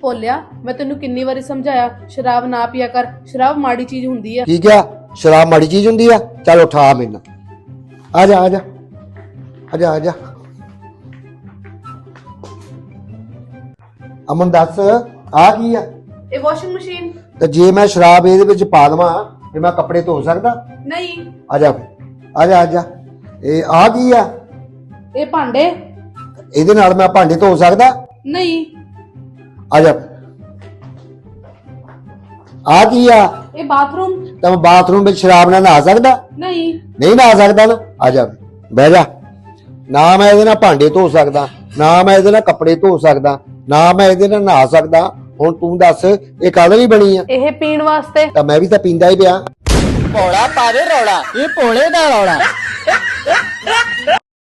ਭੋਲਿਆ। ਮੈਂ ਤੈਨੂੰ ਕਿੰਨੀ ਵਾਰੀ ਸਮਝਾਇਆ ਸ਼ਰਾਬ ਨਾ ਪੀਆ ਕਰ ਸ਼ਰਾਬ ਮਾੜੀ ਚੀਜ਼ ਹੁੰਦੀ ਆ। ਠੀਕ ਆ ਸ਼ਰਾਬ ਮਾੜੀ ਚੀਜ਼ ਹੁੰਦੀ ਆ? ਚੱਲ ਉਠਾ ਮੈਨੂੰ। ਆ ਜਾ ਆ ਜਾ। ਆ ਜਾ ਆ ਜਾ। ਅਮਨ ਦੱਸ ਆ ਕੀ ਆ? ਇਹ ਵਾਸ਼ਿੰਗ ਮਸ਼ੀਨ ਤੇ ਜੇ ਮੈਂ ਸ਼ਰਾਬ ਇਹਦੇ ਵਿੱਚ ਪਾ ਦਵਾਂ ਤੇ ਮੈਂ ਕੱਪੜੇ ਧੋ ਸਕਦਾ? ਨਹੀਂ। ਆ ਜਾ ਆ ਜਾ ਆ ਜਾ। ਇਹ ਆ ਕੀ ਆ? ਇਹ ਭਾਂਡੇ। ਇਹਦੇ ਨਾਲ ਮੈਂ ਭਾਂਡੇ ਧੋ ਸਕਦਾ? ਨਹੀਂ। ਆ ਜਾ। ਆ ਕੀ ਆ? ਇਹ ਬਾਥਰੂਮ। ਤਾਂ ਮੈਂ ਬਾਥਰੂਮ ਵਿੱਚ ਸ਼ਰਾਬ ਨਾਲ ਨਹਾ ਸਕਦਾ? ਨਹੀਂ। ਨਹੀਂ ਨਹਾ ਸਕਦਾ ਨਾ ਆ ਜਾ। ਬਹਿ ਜਾ। ਨਾ ਮੈਂ ਇਹਦੇ ਨਾਲ ਭਾਂਡੇ ਧੋ ਸਕਦਾ ਨਾ ਮੈਂ ਇਹਦੇ ਨਾਲ ਕੱਪੜੇ ਧੋ ਸਕਦਾ ਨਾ ਮੈਂ ਇਹਦੇ ਨਾਲ ਨਹਾ ਸਕਦਾ। ਹੁਣ ਤੂੰ ਦੱਸ ਇਹ ਕਾਹਦੇ ਲਈ ਬਣੀ ਆ? ਇਹ ਪੀਣ ਵਾਸਤੇ। ਤਾਂ ਮੈਂ ਵੀ ਤਾਂ ਪੀਂਦਾ ਹੀ ਪਿਆ। ਭੋਲਾ ਪਾਵੇ ਰੌਲਾ ਇਹ ਭੋਲੇ ਦਾ ਰੌਲਾ।